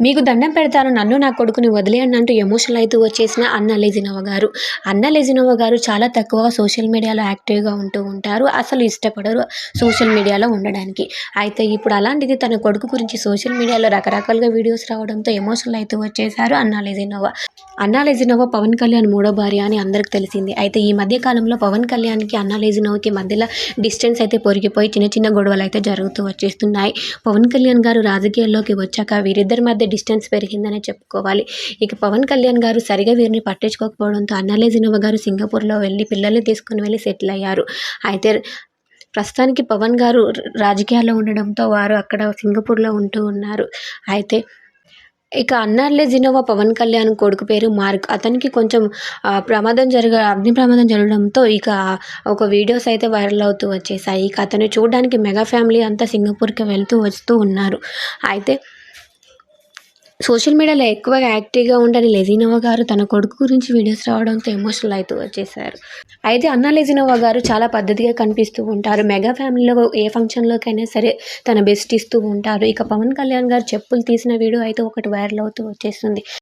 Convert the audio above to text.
మీకు దండం పెడతాను నన్ను నా కొడుకుని వదిలేయండి అంటూ ఎమోషనల్ అవుతూ వచ్చేసిన అన్న లెజినోవ గారు. అన్న లెజినోవ గారు చాలా తక్కువ సోషల్ మీడియాలో యాక్టివ్గా ఉంటూ ఉంటారు అసలు ఇష్టపడరు సోషల్ మీడియాలో ఉండడానికి. అయితే ఇప్పుడు అలాంటిది తన కొడుకు గురించి సోషల్ మీడియాలో రకరకాలుగా వీడియోస్ రావడంతో ఎమోషనల్ అవుతూ వచ్చేసారు అన్న లెజినోవ. అన్నా లెజినోవ పవన్ కళ్యాణ్ మూడో భార్య అని అందరికి తెలిసింది. అయితే ఈ మధ్య కాలంలో పవన్ కళ్యాణ్కి అన్నా లెజినోవ్కి మధ్యలో డిస్టెన్స్ అయితే పొరిగిపోయి చిన్న చిన్న గొడవలు అయితే జరుగుతూ వచ్చేస్తున్నాయి. పవన్ కళ్యాణ్ గారు రాజకీయాల్లోకి వచ్చాక వీరిద్దరి మధ్య డిస్టెన్స్ పెరిగిందనే చెప్పుకోవాలి. ఇక పవన్ కళ్యాణ్ గారు సరిగా వీరిని పట్టించుకోకపోవడంతో అన్నా లెజినోవ గారు సింగపూర్లో వెళ్ళి పిల్లల్ని తీసుకుని వెళ్ళి సెటిల్ అయ్యారు. అయితే ప్రస్తుతానికి పవన్ గారు రాజకీయాల్లో ఉండడంతో వారు అక్కడ సింగపూర్లో ఉంటూ ఉన్నారు. అయితే ఇక అన్నార్లే జినోవా పవన్ కళ్యాణ్ కొడుకు పేరు మార్క్. అతనికి కొంచెం ప్రమాదం జరగ అగ్ని ప్రమాదం జరగడంతో ఇక ఒక వీడియోస్ అయితే వైరల్ అవుతూ వచ్చేసాయి. ఇక అతను చూడడానికి మెగా ఫ్యామిలీ అంతా సింగపూర్కి వెళ్తూ వస్తూ ఉన్నారు. అయితే సోషల్ మీడియాలో ఎక్కువగా యాక్టివ్గా ఉండని లెజినోవా గారు తన కొడుకు గురించి వీడియోస్ రావడంతో ఎమోషనల్ అవుతూ వచ్చేసారు అయితే అన్న లెజినోవా గారు చాలా పద్ధతిగా కనిపిస్తూ ఉంటారు. మెగా ఫ్యామిలీలో ఏ ఫంక్షన్లోకైనా సరే తన బెస్ట్ ఇస్తూ ఉంటారు. ఇక పవన్ కళ్యాణ్ గారు చెప్పులు తీసిన వీడియో అయితే ఒకటి వైరల్ అవుతూ వచ్చేస్తుంది.